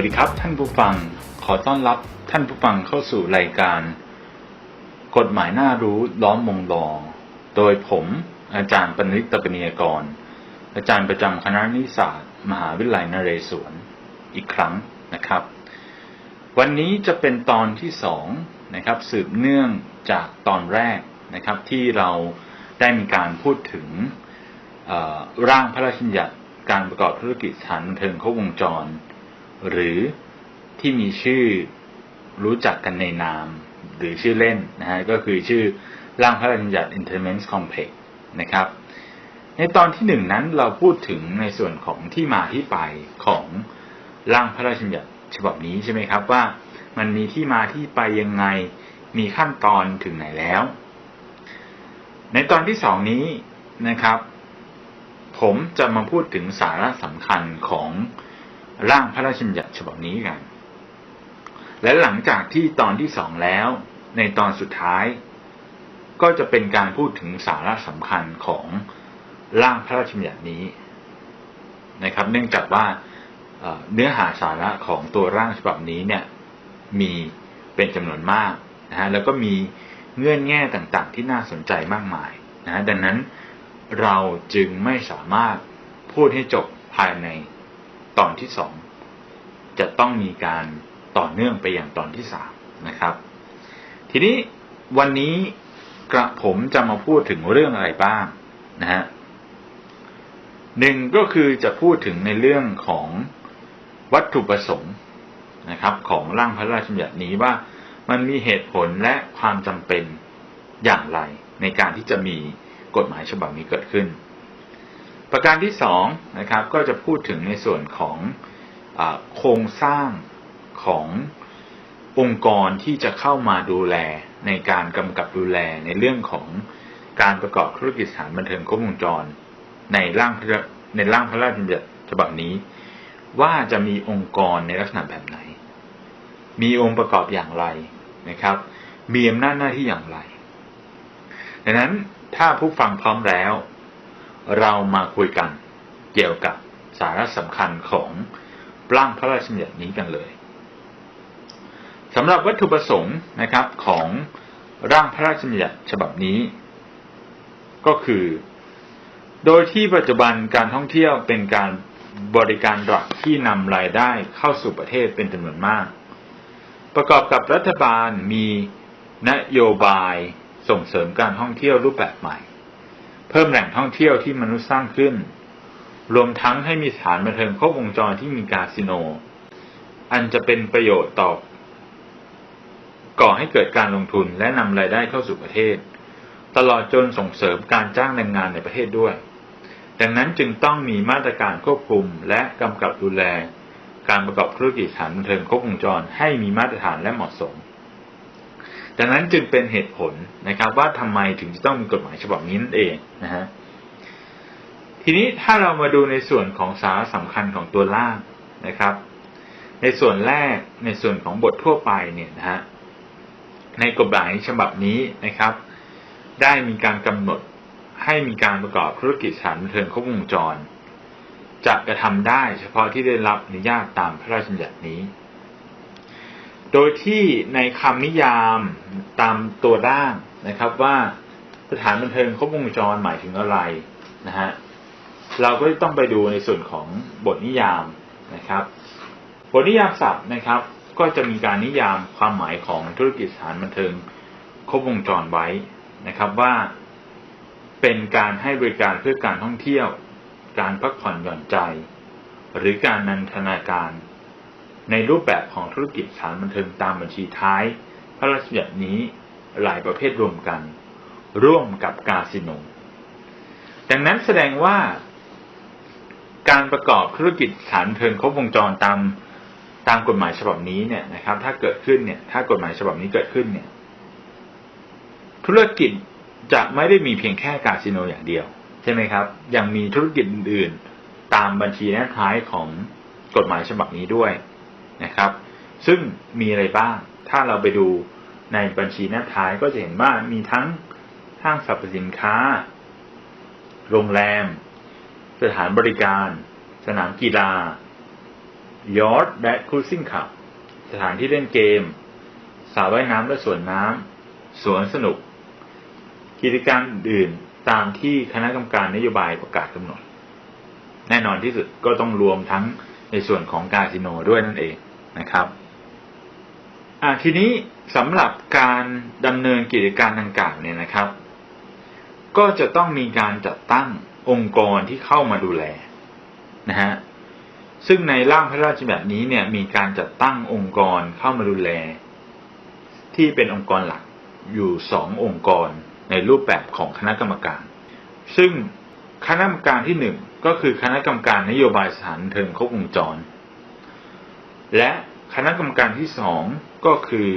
วัสดีครับท่านผู้ฟัง ขอต้อนรับท่านผู้ฟังเข้าสู่รายการ กฎหมายน่ารู้ล้อมวงลอโดยผม อาจารย์ปนิตตปนียกร อาจารย์ประจำคณะนิสศาสตมหาวิทยาลัยนเรศวรอีกครั้งนะครับ วันนี้จะเป็นตอนที่สองนะครับสืบเนื่องจากตอนแรกนะครับ ที่เราได้มีการพูดถึงร่างพระราชบัญญัติการประกอบธุรกิจสถานบันเทิงครบวงจร หรือที่มีชื่อรู้จักกันในนาม หรือชื่อเล่นนะฮะก็คือชื่อร่างพระราชบัญญัติ Interment Complex นะครับ ในตอนที่หนึ่งนั้นเราพูดถึงในส่วนของที่มาที่ไปของร่างพระราชบัญญัติฉบับนี้ใช่ไหมครับว่ามันมีที่มาที่ไปยังไงมีขั้นตอนถึงไหนแล้ว ในตอนที่สองนี้นะครับ ผมจะมาพูดถึงสาระสำคัญของ ร่างพระราชบัญญัติฉบับนี้กัน และหลังจากที่ตอนที่สองแล้ว ในตอนสุดท้าย ก็จะเป็นการพูดถึงสาระสำคัญของร่างพระราชบัญญัตินี้นะครับ เนื่องจากว่าเนื้อหาสาระของตัวร่างฉบับนี้เนี่ยมีเป็นจำนวนมากนะฮะแล้วก็มีเงื่อนแง่ต่างๆ ที่น่าสนใจมากมายนะฮะดังนั้นเราจึงไม่สามารถพูดให้จบภายใน ตอนที่สองจะต้องมีการต่อเนื่องไปอย่างตอนที่สามนะครับ ทีนี้วันนี้กระผมจะมาพูดถึงเรื่องอะไรบ้างนะฮะหนึ่งก็คือจะพูดถึงในเรื่องของวัตถุประสงค์นะครับ ของร่างพระราชบัญญัตินี้ว่ามันมีเหตุผลและความจำเป็นอย่างไร ในการที่จะมีกฎหมายฉบับนี้เกิดขึ้น ประการที่สองนะครับก็จะพูดถึงในส่วนของอโครงสร้างขององค์กรที่จะเข้ามาดูแลในการกำกับดูแลในเรื่องของการประกอบธุรกิจสถานบันเทิงครบวงจร ในร่างในร่างพระราชบัญญัติฉบับนี้ ว่าจะมีองค์กรในลักษณะแบบไหน มีองค์ประกอบอย่างไรนะครับ มีอำนาจหน้าที่อย่างไร ดังนั้นถ้าผู้ฟังพร้อมแล้ว เรามาคุยกันเกี่ยวกับสาระสำคัญของร่างพระราชบัญญัตินี้กันเลยสำหรับวัตถุประสงค์นะครับของร่างพระราชบัญญัติฉบับนี้ ก็คือ โดยที่ปัจจุบันการท่องเที่ยวเป็นการบริการหลักที่นำรายได้เข้าสู่ประเทศเป็นจำนวนมาก ประกอบกับรัฐบาลมีนโยบายส่งเสริมการท่องเที่ยวรูปแบบใหม่ เพิ่มแหล่งท่องเที่ยวที่มนุษย์สร้างขึ้น รวมทั้งให้มีสถานบันเทิงครบวงจรที่มีคาสิโน อันจะเป็นประโยชน์ต่อก่อให้เกิดการลงทุนและนำรายได้เข้าสู่ประเทศ ตลอดจนส่งเสริมการจ้างแรงงานในประเทศด้วย ดังนั้นจึงต้องมีมาตรการควบคุมและกำกับดูแล การประกอบธุรกิจสถานบันเทิงครบวงจรให้มีมาตรฐานและเหมาะสม ดังนั้นจึงเป็นเหตุผลนะครับว่าทำไมถึงจะต้องมีกฎหมายฉบับนี้นั่นเองนะฮะทีนี้ถ้าเรามาดูในส่วนของสาระสำคัญของตัวล่างนะครับ ในส่วนแรกในส่วนของบททั่วไปเนี่ยนะฮะในกฎหมายฉบับนี้นะครับ ได้มีการกำหนดให้มีการประกอบธุรกิจสถานบันเทิงครบวงจรจะกระทำได้เฉพาะที่ได้รับอนุญาตตามพระราชบัญญัตินี้ โดยที่ในคำนิยามตามตัวร่างนะครับว่าสถานบันเทิงครบวงจรหมายถึงอะไรนะฮะเราก็ต้องไปดูในส่วนของบทนิยามนะครับ บทนิยามศัพท์นะครับ ก็จะมีการนิยามความหมายของธุรกิจสถานบันเทิงครบวงจรไว้นะครับว่า เป็นการให้บริการเพื่อการท่องเที่ยว การพักผ่อนหย่อนใจ หรือการนันทนาการ ในรูปแบบของธุรกิจสานบันเทิงตามบัญชีท้าย พระราชบัญญัตินี้หลายประเภทรวมกัน ร่วมกับกาสิโน ดังนั้นแสดงว่า การประกอบธุรกิจสานบันเทิงครบวงจรตามตามกฎหมายฉบับนี้เนี่ยนะครับ ถ้าเกิดขึ้นเนี่ยถ้ากฎหมายฉบับนี้เกิดขึ้นเนี่ย ธุรกิจจะไม่ได้มีเพียงแค่คาสิโนอย่างเดียว ใช่ไหมครับ ยังมีธุรกิจอื่นๆ ตามบัญชีแนบท้ายของกฎหมายฉบับนี้ด้วย นะครับ ซึ่งมีอะไรบ้าง ถ้าเราไปดูในบัญชีแนบท้ายก็จะเห็นว่ามีทั้งห้างสรรพสินค้า โรงแรม สถานบริการ สนามกีฬายอร์ดและครูซิ่งขับ สถานที่เล่นเกมสระว่ายน้ำและสวนน้ำสวนสนุก กิจการอื่นตามที่คณะกรรมการนโยบายประกาศกำหนด แน่นอนที่สุดก็ต้องรวมทั้งในส่วนของคาสิโนด้วยนั่นเอง นะครับอ่าทีนี้สำหรับการดำเนินกิจการดังกล่าวเนี่ยนะครับ ก็จะต้องมีการจัดตั้งองค์กรที่เข้ามาดูแลนะฮะซึ่งในร่างพระราชบัญญัตินี้เนี่ยมีการจัดตั้งองค์กรเข้ามาดูแล ที่เป็นองค์กรหลักอยู่สององค์กรในรูปแบบของคณะกรรมการ ซึ่งคณะกรรมการที่หนึ่งก็คือคณะกรรมการนโยบายสถานบันเทิงครบวงจร และคณะกรรมการที่สองก็คือ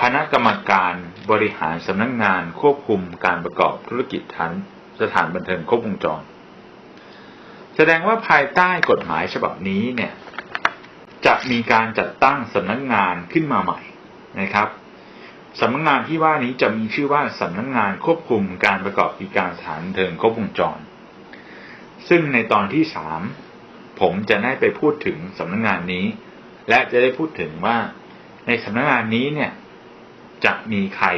คณะกรรมการบริหารสำนักงงานควบคุมการประกอบธุรกิจทันสถานบันเทิงครบวงจร แสดงว่าภายใต้กฎหมายฉบับนี้เนี่ยจะมีการจัดตั้งสำนักงานขึ้นมาใหม่นะครับสำนักงานที่ว่านี้จะมีชื่อว่าสำนักงานควบคุมการประกอบกิจการสถานบันเทิงครบวงจร ซึ่งในตอนที่สามผมจะได้ไปพูดถึงสำนักงานนี้ และจะได้พูดถึงว่าในสำนักงานนี้เนี่ย จะมีใคร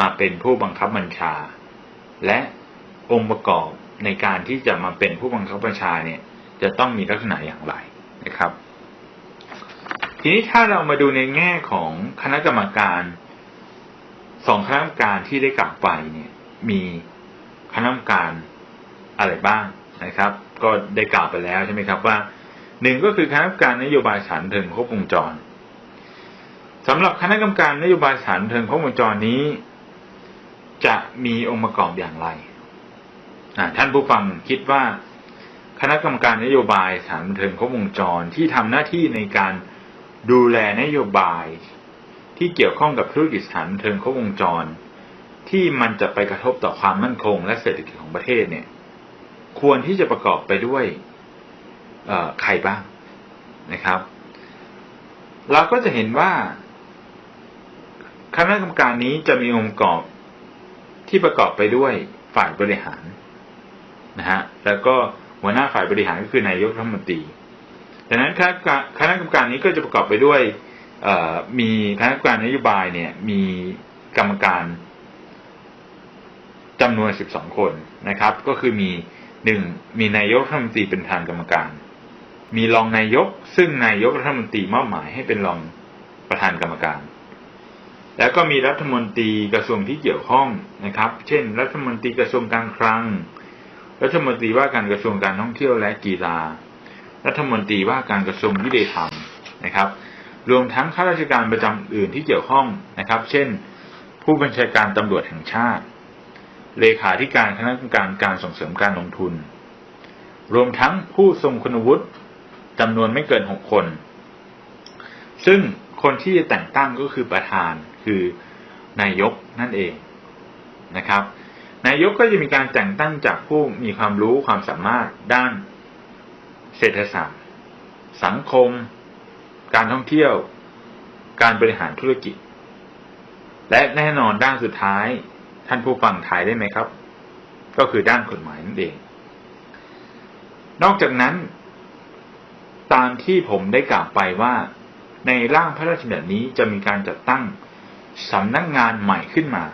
มาเป็นผู้บังคับบัญชา และองค์ประกอบในการที่จะมาเป็นผู้บังคับบัญชาเนี่ย จะต้องมีลักษณะอย่างไรนะครับ ทีนี้ถ้าเรามาดูในแง่ของคณะกรรมการสองคณะกรรมการที่ได้กล่าวไปเนี่ย มีคณะกรรมการอะไรบ้างนะครับ ก็ได้กล่าวไปแล้วใช่ไหมครับว่า หนึ่งก็คือคณะกรรมการนโยบายสารเทิงครบวงจรสำหรับคณะกรรมการนโยบายสารเทิงครบวงจรนี้ จะมีองค์ประกอบอย่างไรท่านผู้ฟังคิดว่า คณะกรรมการนโยบายสารบันเทิงครบวงจรที่ทำหน้าที่ในการดูแลนโยบาย ที่เกี่ยวข้องกับธุรกิจสานบันเทิงครบวงจร ที่มันจะไปกระทบต่อความมั่นคงและเศรษฐกิจของประเทศเนี่ย ควรที่จะประกอบไปด้วย ใครบ้างนะครับ เราก็จะเห็นว่า คณะกรรมการนี้จะมีองค์ประกอบที่ประกอบไปด้วยฝ่ายบริหารนะฮะแล้วก็หัวหน้าฝ่ายบริหารก็คือนายกรัฐมนตรีดังนั้นคณะกรรมการนี้ก็จะประกอบไปด้วยมีคณะกรรมการนโยบายเนี่ยมีกรรมการจำนวน 12 คนนะครับ ก็คือมีหนึ่งมีนายกรัฐมนตรีเป็นประธานกรรมการ มีรองนายก ซึ่งนายกรัฐมนตรีมอบหมายให้เป็นรองประธานกรรมการ แล้วก็มีรัฐมนตรีกระทรวงที่เกี่ยวข้องนะครับ เช่น รัฐมนตรีกระทรวงการคลัง รัฐมนตรีว่าการกระทรวงการท่องเที่ยวและกีฬา รัฐมนตรีว่าการกระทรวงยุติธรรมนะครับ รวมทั้งข้าราชการประจำอื่นที่เกี่ยวข้องนะครับ เช่น ผู้บัญชาการตำรวจแห่งชาติ เลขาธิการคณะกรรมการการส่งเสริมการลงทุน รวมทั้งผู้ทรงคุณวุฒิ จำนวนไม่เกินหกคน ซึ่งคนที่จะแต่งตั้งก็คือประธานคือนายกนั่นเองนะครับ นายกก็จะมีการแต่งตั้งจากผู้มีความรู้ความสามารถด้านเศรษฐศาสตร์ สังคม การท่องเที่ยว การบริหารธุรกิจ และแน่นอนด้านสุดท้ายท่านผู้ฟังทายได้ไหมครับ ก็คือด้านกฎหมายนั่นเอง นอกจากนั้นามที่ผมได้กล่าวไปว่า ในร่างพระราชบัญญัตินี้จะมีการจัดตั้งสำนักงงานใหม่ขึ้นมา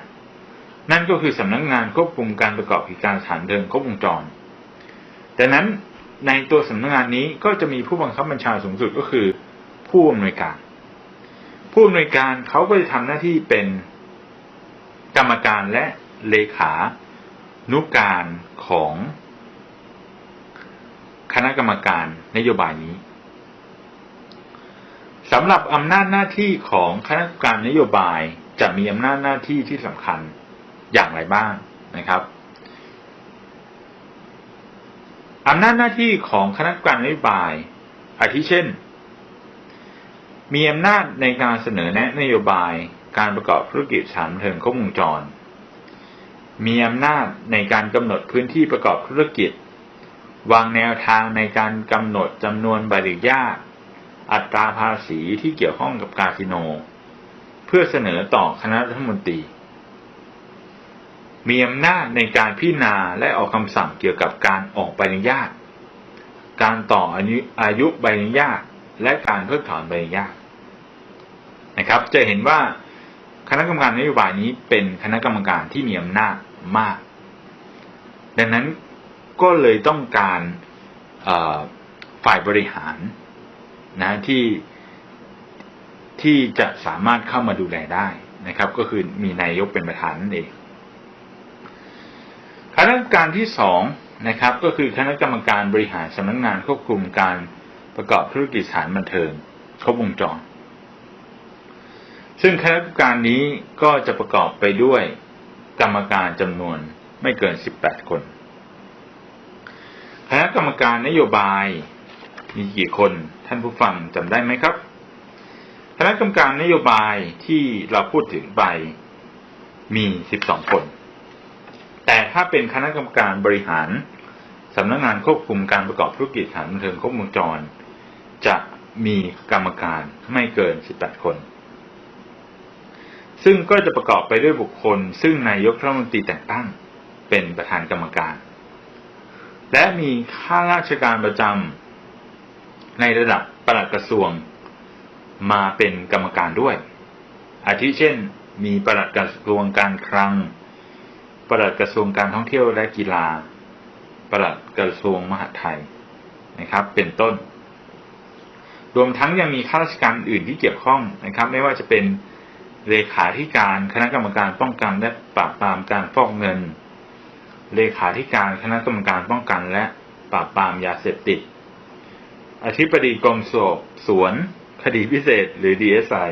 นั่นก็คือสำนักงงานควบคุมการประกอบกิจการสถานเดินครบวงจรดังนั้นในตัวสำนักงงานนี้ก็จะมีผู้บังคับบัญชาสูงสุดก็คือ ผู้อำนวยการ ผู้อำนวยการเขาก็จะทำหน้าที่เป็นกรรมการและเลขานุการของคณะกรรมการนโยบายนี้ สำหรับอำนาจหน้าที่ของคณะกรรมการนโยบายจะมีอำนาจหน้าที่ที่สำคัญอย่างไรบ้างนะครับอำนาจหน้าที่ของคณะกรรมการนโยบาย อาทิเช่น มีอำนาจในการเสนอแนะนโยบายการประกอบธุรกิจสถานบันเทิงครบวงจร มีอำนาจในการกำหนดพื้นที่ประกอบธุรกิจ วางแนวทางในการกำหนดจำนวนบริญาต อัตราภาษีที่เกี่ยวข้องกับคาสิโน เพื่อเสนอต่อคณะรัฐมนตรี มีอำนาจในการพิจารณาและออกคำสั่งเกี่ยวกับการออกใบอนุญาต การต่ออายุอายุใบอนุญาต และการเพิกถอนใบอนุญาตนะครับ จะเห็นว่าคณะกรรมการนโยบายนี้เป็นคณะกรรมการที่มีอำนาจมาก ดังนั้นก็เลยต้องการฝ่ายบริหาร นะที่ที่จะสามารถเข้ามาดูแลได้นะครับ ก็คือมีนายกเป็นประธานนั่นเองคณะกรรมการที่สองนะครับ ก็คือคณะกรรมการบริหารสำนักงานควบคุมการประกอบธุรกิจสถานบันเทิงครบวงจร ซึ่งคณะกรรมการนี้ก็จะประกอบไปด้วยกรรมการจำนวนไม่เกิน 18 คน คณะกรรมการนโยบาย มีกี่คนท่านผู้ฟังจำได้ไหมครับคณะกรรมการนโยบายที่เราพูดถึงไปมี12คน แต่ถ้าเป็นคณะกรรมการบริหารสำนักงานควบคุมการประกอบธุรกิจสถานบันเทิงครบวงจร จะมีกรรมการไม่เกิน18คน ซึ่งก็จะประกอบไปด้วยบุคคล ซึ่งนายกรัฐมนตรีแต่งตั้งเป็นประธานกรรมการ และมีข้าราชการประจำ ในระดับปลัดกระทรวงมาเป็นกรรมการด้วย อาทิเช่น มีปลัดกระทรวงการคลังปลัดกระทรวงการท่องเที่ยวและกีฬาปลัดกระทรวงมหาดไทยนะครับ เป็นต้น รวมทั้งยังมีข้าราชการอื่นที่เกี่ยวข้องนะครับ ไม่ว่าจะเป็นเลขาธิการคณะกรรมการป้องกันและปราบปรามการฟอกเงิน เลขาธิการคณะกรรมการป้องกันและปราบปรามยาเสพติด อธิบดีกรมสอบสวน คดีพิเศษหรือ DSI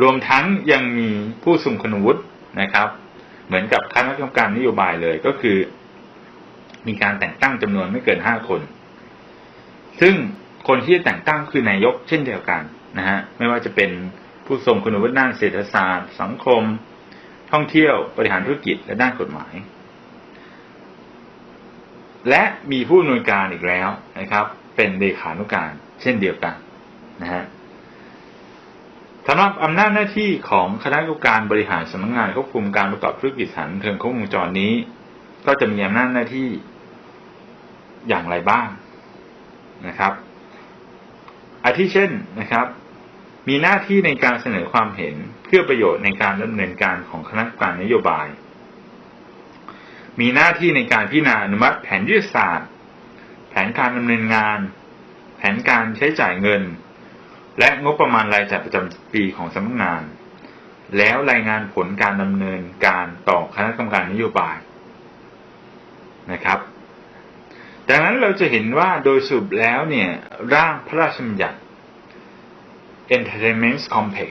รวมทั้งยังมีผู้ทรงคุณวุฒินะครับ เหมือนกับคณะกรรมการนโยบายเลยก็คือ มีการแต่งตั้งจำนวนไม่เกินห้าคน ซึ่งคนที่จะแต่งตั้งคือนายกเช่นเดียวกันนะฮะไม่ว่าจะเป็นผู้ทรงคุณวุฒิด้านเศรษฐศาสตร์ สังคม ท่องเที่ยวบริหารธุรกิจและด้านกฎหมาย และมีผู้อำนวยการอีกแล้วนะครับ เป็นเลขานุการเช่นเดียวกันนะฮะสำหรับอำนาจหน้าที่ของคณะกรรมการบริหารสำนักงานควบคุมการประกอบธุรกิจสานบันเทิงครบวงจรนี้ ก็จะมีอำนาจหน้าที่อย่างไรบ้างนะครับ อาทิเช่นนะครับ มีหน้าที่ในการเสนอความเห็นเพื่อประโยชน์ในการดำเนินการของคณะกรรมการนโยบาย มีหน้าที่ในการพิจารณาอนุมัติแผนยุทธศาสตร์ แผนการดำเนินงาน แผนการใช้จ่ายเงิน และงบประมาณรายจ่ายประจำปีของสำนักงาน แล้วรายงานผลการดำเนินการต่อคณะกรรมการนโยบายนะครับ ดังนั้นเราจะเห็นว่าโดยสรุปแล้วเนี่ยร่างพระราชบัญญัติ Entertainment Complex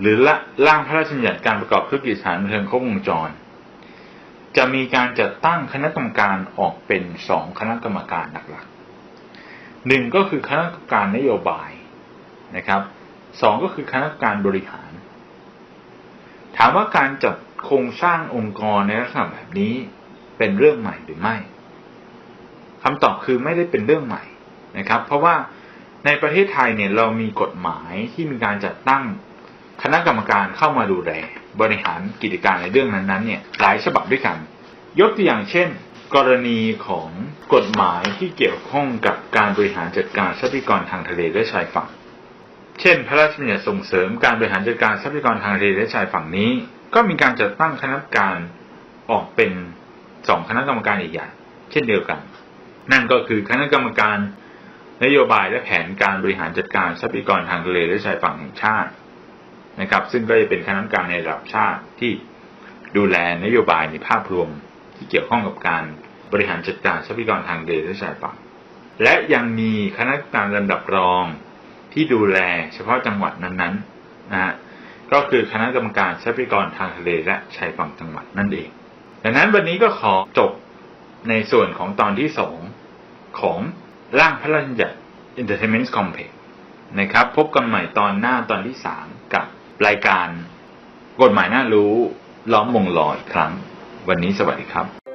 หรือละร่างพระราชบัญญัติการประกอบธุรกิจสถานบันเทิงครบวงจร จะมีการจัดตั้งคณะกรรมการออกเป็นสองคณะกรรมการหลักๆหนึ่งก็คือคณะกรรมการนโยบายนะครับสองก็คือคณะกรรมการบริหาร ถามว่าการจัดโครงสร้างองค์กรในลักษณะแบบนี้เป็นเรื่องใหม่หรือไม่คำตอบคือไม่ได้เป็นเรื่องใหม่นะครับ เพราะว่าในประเทศไทยเนี่ยเรามีกฎหมายที่มีการจัดตั้งคณะกรรมการเข้ามาดูแล บริหารกิจการในเรื่องนั้นๆเนี่ยหลายฉบับด้วยกัน ยกตัวอย่างเช่น กรณีของกฎหมายที่เกี่ยวข้องกับการบริหารจัดการทรัพยากรทางทะเลและชายฝั่ง เช่น พระราชบัญญัติส่งเสริมการบริหารจัดการทรัพยากรทางทะเลและชายฝั่งนี้ ก็มีการจัดตั้งคณะกรรมการออกเป็นสองคณะกรรมการใหญ่ๆเช่นเดียวกัน นั่นก็คือคณะกรรมการนโยบายและแผนการบริหารจัดการทรัพยากรทางทะเลและชายฝั่งแห่งชาติ นะครับ ซึ่งก็จะเป็นคณะกรรมการในระดับชาติที่ดูแลนโยบายในภาพรวมที่เกี่ยวข้องกับการบริหารจัดการทรัพยากรทางทะเลและชายฝั่งและยังมีคณะกรรมการลำดับรองที่ดูแลเฉพาะจังหวัดนั้นๆนะฮะก็คือคณะกรรมการทรัพยากรทางทะเลและชายฝั่งจังหวัดนั่นเอง ดังนั้นวันนี้ก็ขอจบในส่วนของตอนที่สองของร่างพระราชบัญญัติ Entertainment Complex นะครับ พบกันใหม่ตอนหน้าตอนที่สามกับ รายการกฎหมายน่ารู้ล้อมวงลออีกครั้ง วันนี้สวัสดีครับ